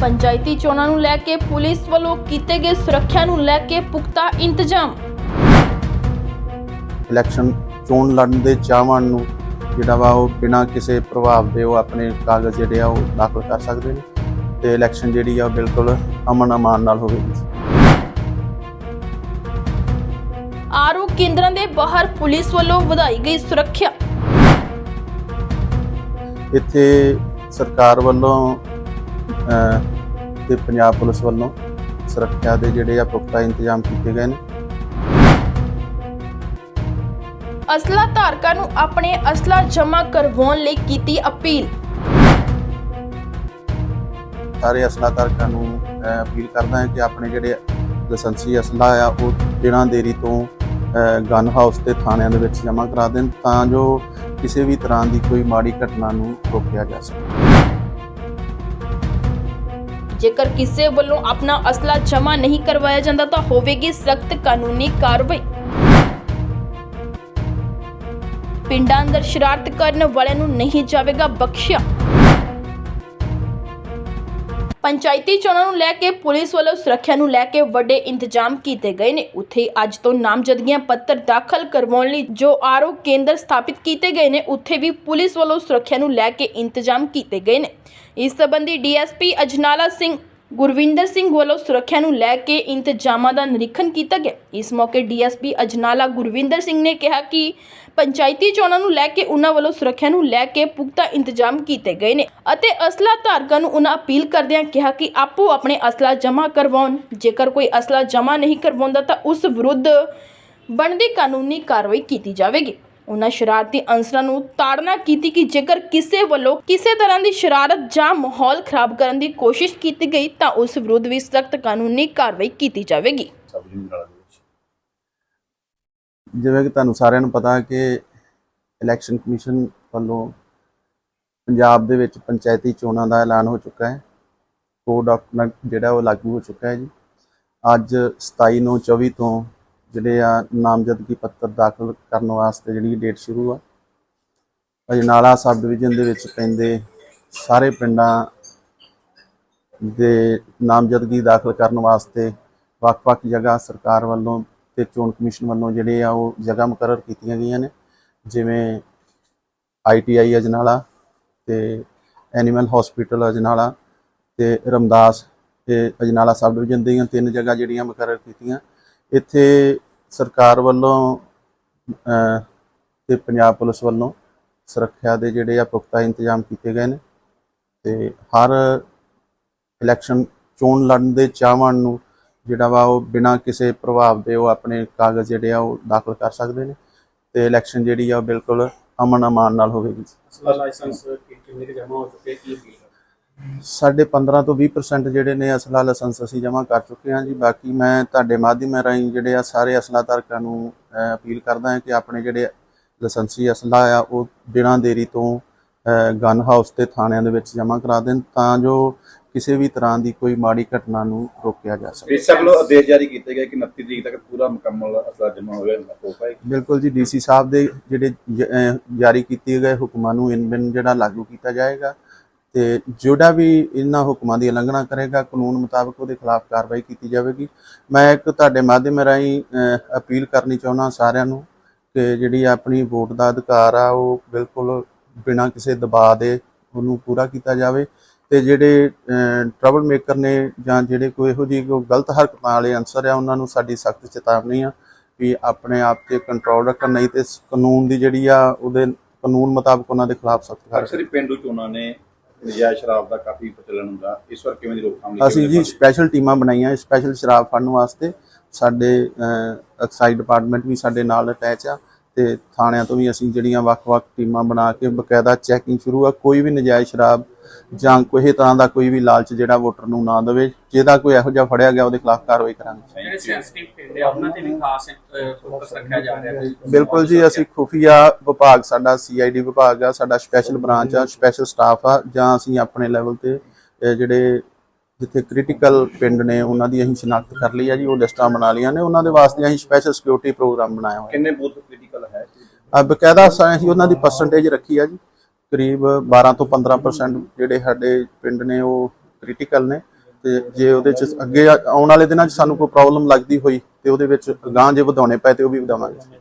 ਪੰਚਾਇਤੀ ਚੋਣਾਂ ਨੂੰ ਲੈ ਕੇ ਪੁਲਿਸ ਵੱਲੋਂ ਕੀਤੇ ਗਏ ਸੁਰੱਖਿਆ ਨੂੰ ਲੈ ਕੇ ਪੁਖਤਾ ਇੰਤਜ਼ਾਮ। ਇਲੈਕਸ਼ਨ ਚੋਣ ਲੜਨ ਦੇ ਚਾਹਵਾਨ ਨੂੰ ਜਿਹੜਾ ਵਾ ਉਹ ਬਿਨਾਂ ਕਿਸੇ ਪ੍ਰਭਾਵ ਦੇ ਉਹ ਆਪਣੇ ਕਾਗਜ਼ ਜਿਹੜੇ ਆ ਉਹ ਦਾਖਲ ਕਰ ਸਕਦੇ ਨੇ ਤੇ ਇਲੈਕਸ਼ਨ ਜਿਹੜੀ ਆ ਬਿਲਕੁਲ ਅਮਨ ਅਮਾਨ ਨਾਲ ਹੋਵੇਗੀ। ਆਰਓ ਕੇਂਦਰਾਂ ਦੇ ਬਾਹਰ ਪੁਲਿਸ ਵੱਲੋਂ ਵਧਾਈ ਗਈ ਸੁਰੱਖਿਆ। ਇੱਥੇ ਸਰਕਾਰ ਵੱਲੋਂ ਤੇ ਪੰਜਾਬ ਪੁਲਿਸ ਵੱਲੋਂ ਸੁਰੱਖਿਆ ਦੇ ਜਿਹੜੇ ਆ ਪੁਖਤਾ ਇੰਤਜ਼ਾਮ ਕੀਤੇ ਗਏ ਨੇ। ਅਸਲਾ ਧਾਰਕਾਂ ਨੂੰ ਆਪਣੇ ਅਸਲਾ ਜਮ੍ਹਾਂ ਕਰਵਾਉਣ ਲਈ ਕੀਤੀ ਅਪੀਲ। ਸਾਰੇ ਅਸਲਾ ਧਾਰਕਾਂ ਨੂੰ ਅਪੀਲ ਕਰਦਾ ਹਾਂ ਕਿ ਆਪਣੇ ਜਿਹੜੇ ਲਾਇਸੈਂਸੀ ਅਸਲਾ ਆ ਉਹ ਬਿਨਾਂ ਦੇਰੀ ਤੋਂ ਗਨ ਹਾਊਸ ਤੇ ਥਾਣਿਆਂ ਦੇ ਵਿੱਚ ਜਮ੍ਹਾਂ ਕਰਾ ਦੇਣ ਤਾਂ ਜੋ ਕਿਸੇ ਵੀ ਤਰ੍ਹਾਂ ਦੀ ਕੋਈ ਮਾੜੀ ਘਟਨਾ ਨੂੰ ਰੋਕਿਆ ਜਾ ਸਕੇ। ਜੇਕਰ ਕਿਸੇ ਵੱਲੋਂ ਆਪਣਾ ਅਸਲਾ ਜਮ੍ਹਾਂ ਨਹੀਂ ਕਰਵਾਇਆ ਜਾਂਦਾ ਤਾਂ ਹੋਵੇਗੀ ਸਖਤ ਕਾਨੂੰਨੀ ਕਾਰਵਾਈ। ਪਿੰਡਾਂ ਅੰਦਰ ਸ਼ਰਾਰਤ ਕਰਨ ਵਾਲਿਆਂ ਨੂੰ ਨਹੀਂ ਜਾਵੇਗਾ ਬਖਸ਼ਿਆ। ਪੰਚਾਇਤੀ ਚੋਣਾਂ ਨੂੰ ਲੈ ਕੇ ਪੁਲਿਸ ਵੱਲੋਂ ਸੁਰੱਖਿਆ ਨੂੰ ਲੈ ਕੇ ਵੱਡੇ ਇੰਤਜ਼ਾਮ ਕੀਤੇ ਗਏ ਨੇ। ਉੱਥੇ ਅੱਜ ਤੋਂ ਨਾਮਜ਼ਦਗੀਆਂ ਪੱਤਰ ਦਾਖਲ ਕਰਵਾਉਣ ਲਈ ਜੋ ਆਰਓ ਕੇਂਦਰ ਸਥਾਪਿਤ ਕੀਤੇ ਗਏ ਨੇ, ਉੱਥੇ ਵੀ ਪੁਲਿਸ ਵੱਲੋਂ ਸੁਰੱਖਿਆ ਨੂੰ ਲੈ ਕੇ ਇੰਤਜ਼ਾਮ ਕੀਤੇ ਗਏ ਨੇ। ਇਸ ਸੰਬੰਧੀ ਡੀਐਸਪੀ ਅਜਨਾਲਾ ਸਿੰਘ ਗੁਰਵਿੰਦਰ ਸਿੰਘ ਵੱਲੋਂ ਸੁਰੱਖਿਆ ਨੂੰ ਲੈ ਕੇ ਇੰਤਜ਼ਾਮਾਂ ਦਾ ਨਿਰੀਖਣ ਕੀਤਾ ਗਿਆ। ਇਸ ਮੌਕੇ ਡੀਐਸਪੀ ਅਜਨਾਲਾ ਗੁਰਵਿੰਦਰ ਸਿੰਘ ਨੇ ਕਿਹਾ ਕਿ ਪੰਚਾਇਤੀ ਚੋਣਾਂ ਨੂੰ ਲੈ ਕੇ ਉਹਨਾਂ ਵੱਲੋਂ ਸੁਰੱਖਿਆ ਨੂੰ ਲੈ ਕੇ ਪੁਖਤਾ ਇੰਤਜ਼ਾਮ ਕੀਤੇ ਗਏ ਨੇ ਅਤੇ ਅਸਲਾ ਧਾਰਕਾਂ ਨੂੰ ਉਹਨਾਂ ਅਪੀਲ ਕਰਦਿਆਂ ਕਿਹਾ ਕਿ ਆਪੋ ਆਪਣੇ ਅਸਲਾ ਜਮ੍ਹਾਂ ਕਰਵਾਉਣ। ਜੇਕਰ ਕੋਈ ਅਸਲਾ ਜਮ੍ਹਾਂ ਨਹੀਂ ਕਰਵਾਉਂਦਾ ਤਾਂ ਉਸ ਵਿਰੁੱਧ ਬਣਦੀ ਕਾਨੂੰਨੀ ਕਾਰਵਾਈ ਕੀਤੀ ਜਾਵੇਗੀ। ਉਹਨਾਂ ਸ਼ਰਾਰਤੀ ਅਨਸਰਾਂ ਨੂੰ ਤਾੜਨਾ ਕੀਤੀ ਕਿ ਜੇਕਰ ਕਿਸੇ ਵੱਲੋਂ ਕਿਸੇ ਤਰ੍ਹਾਂ ਦੀ ਸ਼ਰਾਰਤ ਜਾਂ ਮਾਹੌਲ ਖਰਾਬ ਕਰਨ ਦੀ ਕੋਸ਼ਿਸ਼ ਕੀਤੀ ਗਈ ਤਾਂ ਉਸ ਵਿਰੁੱਧ ਵੀ ਸਖਤ ਕਾਨੂੰਨੀ ਕਾਰਵਾਈ ਕੀਤੀ ਜਾਵੇਗੀ। ਜਿਵੇਂ ਕਿ ਤੁਹਾਨੂੰ ਸਾਰਿਆਂ ਨੂੰ ਪਤਾ ਕਿ ਇਲੈਕਸ਼ਨ ਕਮਿਸ਼ਨ ਵੱਲੋਂ ਪੰਜਾਬ ਦੇ ਵਿੱਚ ਪੰਚਾਇਤੀ ਚੋਣਾਂ ਦਾ ਐਲਾਨ ਹੋ ਚੁੱਕਾ ਹੈ। ਕੋਡ ਆਫ ਜਿਹੜਾ ਉਹ ਲਾਗੂ ਹੋ ਚੁੱਕਾ ਹੈ ਜੀ। ਅੱਜ 27 ਨੂੰ 24 ਤੋਂ ਜਿਹੜੇ ਆ ਨਾਮਜ਼ਦਗੀ ਪੱਤਰ ਦਾਖਲ ਕਰਨ ਵਾਸਤੇ ਜਿਹੜੀ ਡੇਟ ਸ਼ੁਰੂ ਆ। ਅਜਨਾਲਾ ਸਬ ਡਿਵੀਜ਼ਨ ਦੇ ਵਿੱਚ ਪੈਂਦੇ ਸਾਰੇ ਪਿੰਡਾਂ ਦੇ ਨਾਮਜ਼ਦਗੀ ਦਾਖਲ ਕਰਨ ਵਾਸਤੇ ਵੱਖ-ਵੱਖ ਜਗ੍ਹਾ ਸਰਕਾਰ ਵੱਲੋਂ ਤੇ ਚੋਣ ਕਮਿਸ਼ਨ ਵੱਲੋਂ ਜਿਹੜੇ ਆ ਉਹ ਜਗ੍ਹਾ ਮੁਕਰਰ ਕੀਤੀਆਂ ਗਈਆਂ ਨੇ। ਜਿਵੇਂ ਆਈਟੀਆਈ ਅਜਨਾਲਾ ਤੇ ਐਨੀਮਲ ਹਸਪੀਟਲ ਅਜਨਾਲਾ ਤੇ ਰਮਦਾਸ ਤੇ ਅਜਨਾਲਾ ਸਬ ਡਿਵੀਜ਼ਨ ਦੀਆਂ ਤਿੰਨ ਜਗ੍ਹਾ ਜਿਹੜੀਆਂ ਮੁਕਰਰ ਕੀਤੀਆਂ। ਇੱਥੇ ਸਰਕਾਰ ਵੱਲੋਂ ਅਹ, ਤੇ ਪੰਜਾਬ ਪੁਲਿਸ ਵੱਲੋਂ ਸੁਰੱਖਿਆ ਦੇ ਜਿਹੜੇ ਆ ਪੁਖਤਾ ਇੰਤਜ਼ਾਮ ਕੀਤੇ ਗਏ ਨੇ ਤੇ ਹਰ ਇਲੈਕਸ਼ਨ ਚੋਣ ਲੜਨ ਦੇ ਚਾਹਵਾਨ ਨੂੰ ਜਿਹੜਾ ਵਾ ਉਹ ਬਿਨਾਂ ਕਿਸੇ ਪ੍ਰਭਾਵ ਦੇ ਉਹ ਆਪਣੇ ਕਾਗਜ਼ ਜਿਹੜੇ ਆ ਉਹ ਦਾਖਲ ਕਰ ਸਕਦੇ ਨੇ ਤੇ ਇਲੈਕਸ਼ਨ ਜਿਹੜੀ ਆ ਉਹ ਬਿਲਕੁਲ ਅਮਨ ਅਮਾਨ ਨਾਲ ਹੋਵੇਗੀ। ਲਾਇਸੈਂਸ ਕਿੰਨੇ ਕੁ ਹੋ ਚੁੱਕੇ ਕੀ ਸਾਡੇ 15 ਤੋਂ 20% ਜਿਹੜੇ ਨੇ ਅਸਲਾ ਲਾਇਸੈਂਸ ਅਸੀਂ ਜਮ੍ਹਾਂ ਕਰ ਚੁੱਕੇ ਹਾਂ ਜੀ। ਬਾਕੀ ਮੈਂ ਤੁਹਾਡੇ ਮਾਧਿਅਮ ਰਾਹੀਂ ਜਿਹੜੇ ਆ ਸਾਰੇ ਅਸਲਾ ਧਾਰਕਾਂ ਨੂੰ ਅਪੀਲ ਕਰਦਾ ਹਾਂ ਕਿ ਆਪਣੇ ਜਿਹੜੇ ਲਾਇਸੈਂਸੀ ਅਸਲਾ ਆ ਉਹ ਬਿਨਾਂ ਦੇਰੀ ਤੋਂ ਗਨ ਹਾਊਸ ਤੇ ਥਾਣਿਆਂ ਦੇ ਵਿੱਚ ਜਮ੍ਹਾਂ ਕਰਾ ਦੇਣ ਤਾਂ ਜੋ ਕਿਸੇ ਵੀ ਤਰ੍ਹਾਂ ਦੀ ਕੋਈ ਮਾੜੀ ਘਟਨਾ ਨੂੰ ਰੋਕਿਆ ਜਾ ਸਕੇ। ਇਸ ਵੱਲੋਂ ਆਦੇਸ਼ ਜਾਰੀ ਕੀਤੇ ਗਏ ਕਿ 29 ਤਰੀਕ ਤੱਕ ਪੂਰਾ ਮੁਕੰਮਲ ਅਸਲਾ ਜਮ੍ਹਾਂ ਹੋਵੇ ਹੋ ਪਾਏਗਾ ਬਿਲਕੁਲ ਜੀ ਡੀਸੀ ਸਾਹਿਬ ਦੇ ਜਿਹੜੇ ਜਾਰੀ ਕੀਤੇ ਗਏ ਹੁਕਮਾਂ ਨੂੰ ਇਨ ਬਿਨ ਜਿਹੜਾ ਲਾਗੂ ਕੀਤਾ ਜਾਏਗਾ ਤੇ ਜਿਹੜਾ ਵੀ ਇਹਨਾਂ ਹੁਕਮਾਂ ਦੀ ਉਲੰਘਣਾ ਕਰੇਗਾ, ਕਾਨੂੰਨ ਮੁਤਾਬਕ ਉਹਦੇ ਖਿਲਾਫ ਕਾਰਵਾਈ ਕੀਤੀ ਜਾਵੇਗੀ। ਮੈਂ ਇੱਕ ਤੁਹਾਡੇ ਮਾਧਿਅਮ ਰਾਹੀਂ ਅਪੀਲ ਕਰਨੀ ਚਾਹੁੰਦਾ ਸਾਰਿਆਂ ਨੂੰ ਕਿ ਜਿਹੜੀ ਆਪਣੀ ਵੋਟ ਦਾ ਅਧਿਕਾਰ ਆ, ਉਹ ਬਿਲਕੁਲ ਬਿਨਾਂ ਕਿਸੇ ਦਬਾਅ ਦੇ ਉਹਨੂੰ ਪੂਰਾ ਕੀਤਾ ਜਾਵੇ ਤੇ ਜਿਹੜੇ ਟਰਬਲ ਮੇਕਰ ਨੇ ਜਾਂ ਜਿਹੜੇ ਕੋਈ ਇਹੋ ਜਿਹੀ ਕੋਈ ਗਲਤ ਹਰਕਤਾਂ ਵਾਲੇ ਅਨਸਰ ਆ, ਉਹਨਾਂ ਨੂੰ ਸਾਡੀ ਸਖਤ ਚੇਤਾਵਨੀ ਆ ਵੀ ਆਪਣੇ ਆਪ ਤੇ ਕੰਟਰੋਲ ਰੱਖਣ, ਨਹੀਂ ਤੇ ਕਾਨੂੰਨ ਦੀ ਜਿਹੜੀ ਆ, ਉਹਦੇ ਕਾਨੂੰਨ ਮੁਤਾਬਕ ਉਹਨਾਂ ਦੇ ਖਿਲਾਫ ਸਖਤ ਕਾਰਵਾਈ ਹੀ ਪੇਂਡੂ ਚੋਣਾਂ ਨੇ ਨਜਾਇਜ਼ ਸ਼ਰਾਬ ਦਾ ਕਾਫੀ ਪ੍ਰਚਲਨ ਹੁੰਦਾ। ਇਸ ਵਾਰ ਕਿਵੇਂ ਦੀ ਰੋਕਥਾਮ ਲਈ ਅਸੀਂ ਜੀ ਸਪੈਸ਼ਲ ਟੀਮਾਂ ਬਣਾਈਆਂ ਸਪੈਸ਼ਲ ਸ਼ਰਾਬ ਫੜਨ ਵਾਸਤੇ। ਸਾਡੇ ਐਕਸਾਈਜ਼ ਡਿਪਾਰਟਮੈਂਟ ਵੀ ਸਾਡੇ ਨਾਲ ਅਟੈਚ ਆ ਤੇ ਥਾਣਿਆਂ ਤੋਂ ਵੀ ਅਸੀਂ ਜਿਹੜੀਆਂ ਵੱਖ-ਵੱਖ ਟੀਮਾਂ ਬਣਾ ਕੇ ਬਕਾਇਦਾ ਚੈਕਿੰਗ ਸ਼ੁਰੂ ਆ। ਕੋਈ ਵੀ ਨਜਾਇਜ਼ ਸ਼ਰਾਬ ਜਾਂ ਕੋਈ ਤਰ੍ਹਾਂ ਦਾ ਕੋਈ ਵੀ ਲਾਲਚ ਜਿਹੜਾ ਵੋਟਰ ਨੂੰ ਨਾ ਦੇਵੇ ਜਿਹਦਾ ਕੋਈ ਇਹੋ ਜਿਹਾ ਫੜਿਆ ਗਿਆ ਉਹਦੇ ਖਿਲਾਫ ਕਾਰਵਾਈ ਕਰਾਂਗੇ। ਜਿਹੜੇ ਸੈਂਸਿਟਿਵ ਪਿੰਡ ਆ ਉਹਨਾਂ ਤੇ ਵੀ ਖਾਸ ਫੋਕਸ ਰੱਖਿਆ ਜਾ ਰਿਹਾ ਹੈ। ਬਿਲਕੁਲ ਜੀ ਅਸੀਂ ਖੁਫੀਆ ਵਿਭਾਗ ਸਾਡਾ ਸੀਆਈਡੀ ਵਿਭਾਗ ਆ ਸਾਡਾ ਸਪੈਸ਼ਲ ਬ੍ਰਾਂਚ ਆ ਸਪੈਸ਼ਲ ਸਟਾਫ ਆ ਜਾਂ ਅਸੀਂ ਆਪਣੇ ਲੈਵਲ ਤੇ ਜਿਹੜੇ ਜਿੱਥੇ ਕ੍ਰਿਟੀਕਲ ਪਿੰਡ ਨੇ ਉਹਨਾਂ ਦੀ ਅਸੀਂ ਸ਼ਨਾਖਤ ਕਰ ਲਈ ਆ ਜੀ ਉਹ ਲਿਸਟਾਂ ਬਣਾ ਲਈਆਂ ਨੇ ਉਹਨਾਂ ਦੇ ਵਾਸਤੇ ਅਸੀਂ ਸਪੈਸ਼ਲ ਸਿਕਿਉਰਿਟੀ ਪ੍ਰੋਗਰਾਮ ਬਣਾਇਆ ਹੋਇਆ। ਕਿੰਨੇ ਬੂਥ ਕ੍ਰਿਟੀਕਲ ਹੈ? ਬਕਾਇਦਾ ਸ- ਅਸੀਂ ਉਹਨਾਂ ਦੀ ਪਰਸੈਂਟੇਜ ਰੱਖੀ ਆ ਜੀ। ਕਰੀਬ 12 ਤੋਂ 15% ਜਿਹੜੇ ਸਾਡੇ ਪਿੰਡ ਨੇ ਉਹ ਕ੍ਰਿਟੀਕਲ ਨੇ ਤੇ ਜੇ ਉਹਦੇ ਚ ਅੱਗੇ ਆਉਣ ਵਾਲੇ ਦਿਨਾਂ 'ਚ ਸਾਨੂੰ ਕੋਈ ਪ੍ਰੋਬਲਮ ਲੱਗਦੀ ਹੋਈ ਤੇ ਉਹਦੇ ਵਿੱਚ ਗਾਂ ਜੇ ਵਧਾਉਣੇ ਪਏ ਤੇ ਉਹ ਵੀ ਵਧਾਵਾਂਗੇ।